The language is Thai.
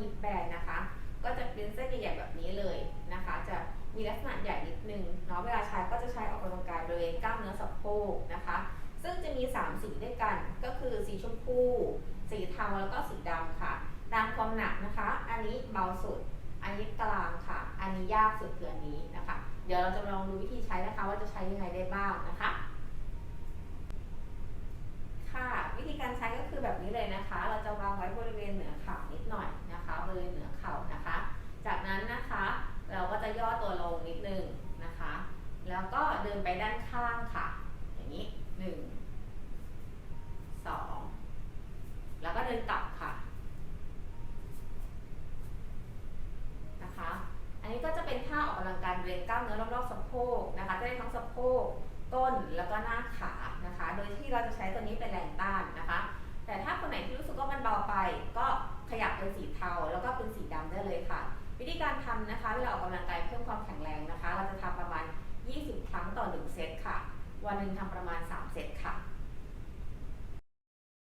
ฮิปแบนนะคะ ก็จะเป็นเส้นใหญ่ๆแบบนี้เลยนะคะ จะมีลักษณะใหญ่นิดนึงเนาะเวลาใช้ก็จะใช้ออกกำลังกายบริเวณกล้ามเนื้อสะโพกนะคะ ซึ่งจะมี 3 สีด้วยกัน ก็คือสีชมพู สีเทาแล้วก็สีดำค่ะตามความหนักนะคะ อันนี้เบาสุด อันนี้กลางค่ะ อันนี้ยากสุดเกือนนี้นะคะ เดี๋ยวเราจะลองดูวิธีใช้นะคะ ว่าจะใช้ยังไงได้บ้างนะคะ ค่ะ วิธีการใช้ก็คือแบบนี้เลย จะย่อตัวลงนิดนึงนะคะ แล้วก็เดินไปด้านข้างค่ะ อย่างนี้หนึ่งสองแล้วก็เดินกลับค่ะนะคะ อันนี้ก็จะเป็นท่าออกกำลังกายบริเวณกล้ามเนื้อรอบๆสะโพกนะคะจะได้ทั้งสะโพกต้นแล้วก็หน้าขานะคะ โดยที่เราจะใช้ตัวนี้เป็นแรงต้านนะคะ แต่ถ้าคนไหนที่รู้สึกว่ามันเบาไป ก็ขยับเป็นสีเทาแล้วก็เป็นสีดำได้เลยค่ะ วิธีการทำนะคะเวลาออกกำลังกายเพิ่มความแข็งแรงนะคะ เราจะทำประมาณ 20 ครั้งต่อ 1 เซตค่ะ วันหนึ่งทำประมาณ